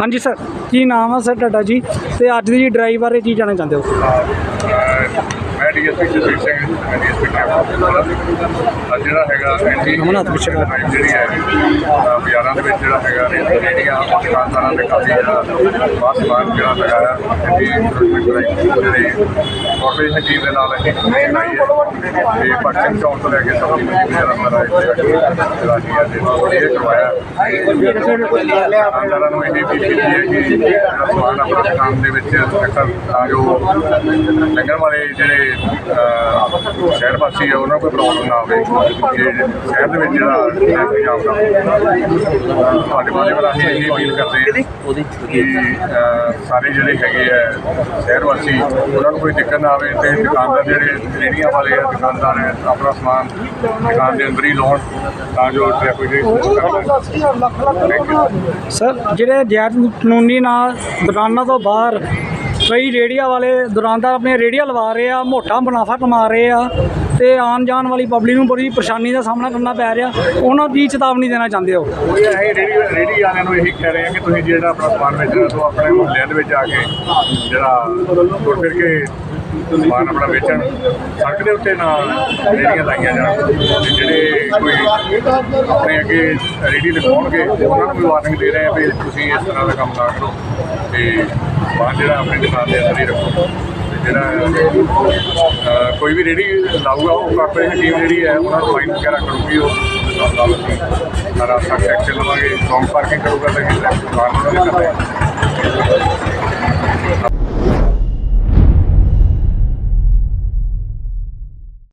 ਹਾਂਜੀ ਸਰ, ਕੀ ਨਾਮ ਆ ਸਰ ਤੁਹਾਡਾ ਜੀ? ਤੇ ਅੱਜ ਦੀ ਜੀ ਡਰਾਈਵ ਬਾਰੇ ਕੀ ਜਾਣਨਾ ਚਾਹੁੰਦੇ ਹੋ? DSP Jasvir Singh DSP camp ਜਿਹੜਾ ਹੈਗਾ ਐਂਟੀ। ਜਿਹੜੀ ਹੈ ਬਾਜ਼ਾਰਾਂ ਦੇ ਵਿੱਚ ਜਿਹੜਾ ਹੈਗਾ ਰੇਹੜੀਆਂ ਦੁਕਾਨਦਾਰਾਂ ਦੇ ਕਾਫੀ ਜਿਹੜਾ ਵਾਸ ਸਮਾਨ ਜਿਹੜਾ ਲਗਾਇਆ ਜਿਹੜੀ ਕਾਰਪੋਰੇਸ਼ਨ ਟੀਮ ਦੇ ਨਾਲ ਅਸੀਂ ਲਗਾਈ ਹੈ ਤੇ ਪੱਛਮ ਚੌਂਕ ਤੋਂ ਲੈ ਕੇ ਸਭ ਨੂੰ ਜਿਹੜਾ ਮੇਰਾ ਜਿਹੜਾ ਹੈ ਤੇ ਇਹ ਕਰਵਾਇਆ ਦੁਕਾਨਦਾਰਾਂ ਨੂੰ ਇਹ ਵੀ ਕੀਤੀ ਹੈ ਕਿ ਜਿਹੜਾ ਸਮਾਨ ਆਪਣਾ ਦੁਕਾਨ ਦੇ ਵਿੱਚ ਰੱਖਣ ਤਾਂ ਜੋ ਲੰਗਰ ਵਾਲੇ ਜਿਹੜੇ ਸ਼ਹਿਰ ਵਾਸੀ ਆ ਉਹਨਾਂ ਨੂੰ ਕੋਈ ਪ੍ਰੋਬਲਮ ਨਾ ਆਵੇ ਕਿ ਸ਼ਹਿਰ ਦੇ ਵਿੱਚ ਜਿਹੜਾ ਟ੍ਰੈਫਿਕ ਜਾਮ ਹੋਵੇ ਤੁਹਾਡੇ ਬਾਰੇ ਬੜਾ ਅਸੀਂ ਇਹ ਅਪੀਲ ਕਰਦੇ ਹਾਂ ਕਿ ਸਾਰੇ ਜਿਹੜੇ ਹੈਗੇ ਆ ਸ਼ਹਿਰ ਵਾਸੀ ਉਹਨਾਂ ਨੂੰ ਕੋਈ ਦਿੱਕਤ ਨਾ ਆਵੇ ਤੇ ਦੁਕਾਨਦਾਰ ਜਿਹੜੇ ਰੇਹੜੀਆਂ ਵਾਲੇ ਆ ਦੁਕਾਨਦਾਰ ਹੈ ਆਪਣਾ ਸਮਾਨ ਦੁਕਾਨ ਦੇ ਅੰਦਰ ਹੀ ਲਾਉਣ ਤਾਂ ਜੋ ਟ੍ਰੈਫਿਕ ਦੇ ਸਰ ਜਿਹੜੇ ਗੈਰ ਕਾਨੂੰਨੀ ਨਾਲ ਦੁਕਾਨਾਂ ਤੋਂ ਬਾਹਰ ਕਈ ਰੇੜੀਆਂ ਵਾਲੇ ਦੁਕਾਨਦਾਰ ਆਪਣੇ ਰੇੜੀਆਂ ਲਵਾ ਰਹੇ ਆ, ਮੋਟਾ ਮੁਨਾਫਾ ਕਮਾ ਰਹੇ ਆ ਤੇ ਆਉਣ ਜਾਣ ਵਾਲੀ ਪਬਲਿਕ ਨੂੰ ਬੜੀ ਪਰੇਸ਼ਾਨੀ ਦਾ ਸਾਹਮਣਾ ਕਰਨਾ ਪੈ ਰਿਹਾ। ਉਹਨਾਂ ਦੀ ਚੇਤਾਵਨੀ ਦੇਣਾ ਚਾਹੁੰਦੇ ਹੋ? ਇਹ ਰੇੜੀ ਰੇੜੀ ਵਾਲਿਆਂ ਨੂੰ ਇਹੀ ਕਹਿ ਰਹੇ ਹਾਂ ਕਿ ਤੁਸੀਂ ਜਿਹੜਾ ਆਪਣਾ ਸਮਾਨ ਵੇਚਣਾ ਤੋਂ ਆਪਣੇ ਮੁਹੱਲਿਆਂ ਦੇ ਵਿੱਚ ਆ ਕੇ ਜਿਹੜਾ ਤੁਰ ਫਿਰ ਕੇ ਸਮਾਨ ਆਪਣਾ ਵੇਚਣ, ਸੜਕ ਦੇ ਉੱਤੇ ਨਾ ਰੇੜੀਆਂ ਲਾਈਆਂ ਜਾਣ, ਤੇ ਜਿਹੜੇ ਕੋਈ ਆਪਣੇ ਅੱਗੇ ਰੇੜੀ ਲਗਾਉਣਗੇ, ਉਹਨਾਂ ਨੂੰ ਵੀ ਵਾਰਨਿੰਗ ਦੇ ਰਹੇ ਆ ਵੀ ਤੁਸੀਂ ਇਸ ਤਰ੍ਹਾਂ ਦਾ ਕੰਮ ਨਾ ਕਰੋ ਤੇ ਸਮਾਨ ਜਿਹੜਾ ਆਪਣੇ ਦੁਕਾਨ ਦੇ ਅੰਦਰ ਹੀ ਰੱਖੋ। ਤੇ ਜਿਹੜਾ ਕੋਈ ਵੀ ਰੇੜੀ ਲਾਊਗਾ, ਉਹ ਕਾਰਪੋਰੇਸ਼ਨ ਟੀਮ ਜਿਹੜੀ ਹੈ, ਉਹਨਾਂ ਨੂੰ ਫਾਈਨ ਵਗੈਰਾ ਕਰੂਗੀ, ਉਹ ਨਾਲ ਸਾਰਾ ਸਖਤ ਐਕਸ਼ਨ ਲਵਾਂਗੇ ਸੌਂਗ ਪਾਰਕਿੰਗ ਕਰੂਗਾ ਤਾਂ ਕਿ ਟ੍ਰੈਫਿਕ ਬਾਹਰ ਨਹੀਂ